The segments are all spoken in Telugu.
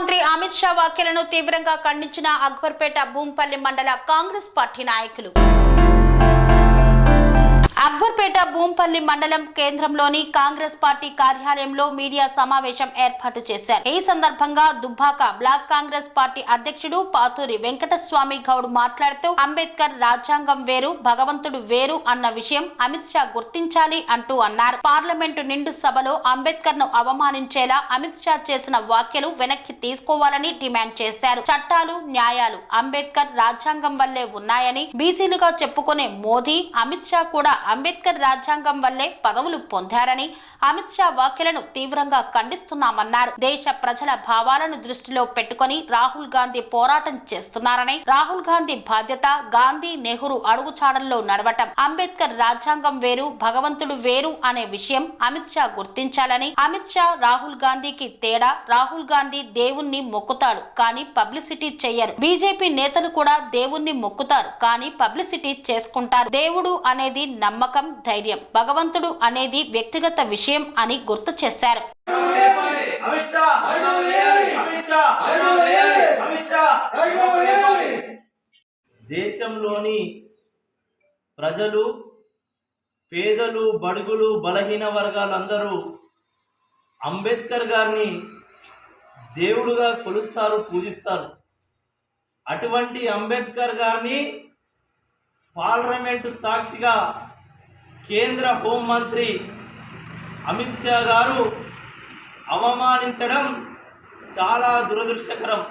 అమిత్ షా వ్యాఖ్యలను తీవ్రంగా ఖండించిన అక్బర్పేట భూంపల్లి మండల కాంగ్రెస్ పార్టీ నాయకులు. అక్బర్పేట భూంపల్లి మండలం కేంద్రంలోని కాంగ్రెస్ పార్టీ కార్యాలయంలో మీడియా సమావేశం ఏర్పాటు చేశారు. ఈ సందర్భంగా దుబ్బాక బ్లాక్ కాంగ్రెస్ పార్టీ అధ్యక్షుడు పాతూరి వెంకటస్వామి గౌడ్ మాట్లాడుతూ అంబేద్కర్ రాజ్యాంగం వేరు భగవంతుడు వేరు అన్న విషయం అమిత్ షా గుర్తించాలి అంటూ అన్నారు. పార్లమెంటు నిండు సభలో అంబేద్కర్ను అవమానించేలా అమిత్ షా చేసిన వ్యాఖ్యలు వెనక్కి తీసుకోవాలని డిమాండ్ చేశారు. చట్టాలు న్యాయాలు అంబేద్కర్ రాజ్యాంగం వల్లే ఉన్నాయని బీసీలుగా చెప్పుకునే మోదీ అమిత్ షా కూడా అంబేద్కర్ రాజ్యాంగం వల్లే పదవులు పొందారని అమిత్ షా వ్యాఖ్యలను తీవ్రంగా ఖండిస్తున్నామన్నారు. దేశ ప్రజల భావాలను దృష్టిలో పెట్టుకొని రాహుల్ గాంధీ పోరాటం చేస్తున్నారని రాహుల్ గాంధీ బాధ్యత గాంధీ నెహ్రూ అడుగుచాడల్లో నడవటం. అంబేద్కర్ రాజ్యాంగం వేరు భగవంతుడు వేరు అనే విషయం అమిత్ షా గుర్తించాలని అమిత్ షా రాహుల్ గాంధీకి తేడా రాహుల్ గాంధీ దేవుణ్ణి మొక్కుతాడు కానీ పబ్లిసిటీ చెయ్యరు. బీజేపీ నేతలు కూడా దేవుణ్ణి మొక్కుతారు కానీ పబ్లిసిటీ చేసుకుంటారు. దేవుడు అనేది నమ్మకం ధైర్యం భగవంతుడు అనేది వ్యక్తిగత విషయం అని గుర్తు చేశారు. దేశంలోని ప్రజలు పేదలు బడుగులు బలహీన వర్గాలందరూ అంబేద్కర్ గారిని దేవుడుగా కొలుస్తారు పూజిస్తారు. అటువంటి అంబేద్కర్ గారిని పార్లమెంటు సాక్షిగా కేంద్ర హోంమంత్రి అమిత్ షా గారు అవమానించడం చాలా దురదృష్టకరం.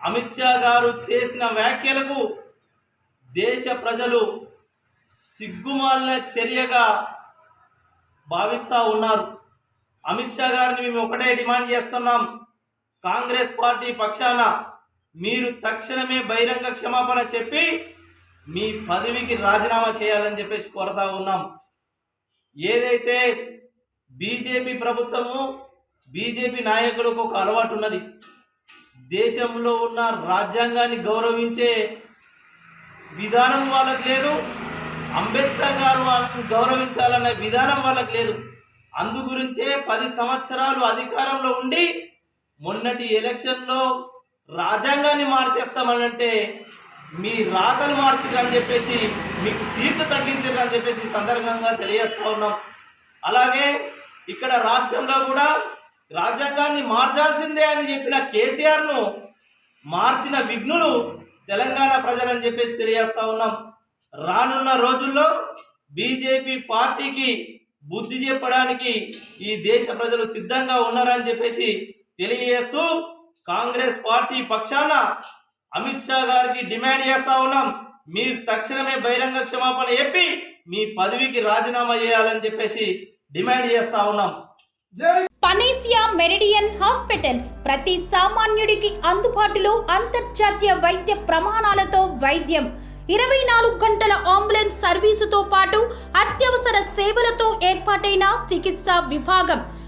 అమిత్ షా గారు చేసిన వ్యాఖ్యలకు దేశ ప్రజలు సిగ్గుమాలిన చర్యగా భావిస్తూ ఉన్నారు. అమిత్ షా గారిని మేము ఒకటే డిమాండ్ చేస్తున్నాం. కాంగ్రెస్ పార్టీ పక్షాన మీరు తక్షణమే బహిరంగ క్షమాపణ చెప్పి మీ పదవికి రాజీనామా చేయాలని చెప్పేసి కోరుతా ఉన్నాం. ఏదైతే బీజేపీ ప్రభుత్వము బీజేపీ నాయకులకు ఒక అలవాటు ఉన్నది. దేశంలో ఉన్న రాజ్యాంగాన్ని గౌరవించే విధానం వాళ్ళకి లేదు అంబేద్కర్ గారు వాళ్ళని గౌరవించాలనే విధానం వాళ్ళకి లేదు. అందు గురించే పది సంవత్సరాలు అధికారంలో ఉండి మొన్నటి ఎలక్షన్లో రాజ్యాంగాన్ని మార్చేస్తామనంటే మీ రాతలు మార్చిరని చెప్పేసి మీకు సీట్లు తగ్గించారని చెప్పేసి సందర్భంగా తెలియజేస్తూ ఉన్నాం. అలాగే ఇక్కడ రాష్ట్రంలో కూడా రాజ్యాంగాన్ని మార్చాల్సిందే అని చెప్పిన కేసీఆర్ను మార్చిన విఘ్నులు తెలంగాణ ప్రజలని చెప్పేసి తెలియజేస్తూ ఉన్నాం. రానున్న రోజుల్లో బీజేపీ పార్టీకి బుద్ధి చెప్పడానికి ఈ దేశ ప్రజలు సిద్ధంగా ఉన్నారని చెప్పేసి తెలియజేస్తూ కాంగ్రెస్ పార్టీ పక్షాన అమిత్ షా గారికి డిమాండ్ చేస్తా ఉన్నాం. మీరు తక్షణమే బహిరంగ క్షమాపణ చెప్పి మీ పదవికి రాజీనామా చేయాలని చెప్పేసి డిమాండ్ చేస్తా ఉన్నాం. పనేసియా మెరిడియన్ హాస్పిటల్స్ ప్రతి సామాన్యుడికి అందుబాటులో అంతర్జాతీయ వైద్య ప్రమాణాలతో వైద్యం. ఇరవై నాలుగు గంటల అంబులెన్స్ సర్వీసుతో పాటు అత్యవసర సేవలతో ఏర్పాటైన చికిత్సా విభాగం.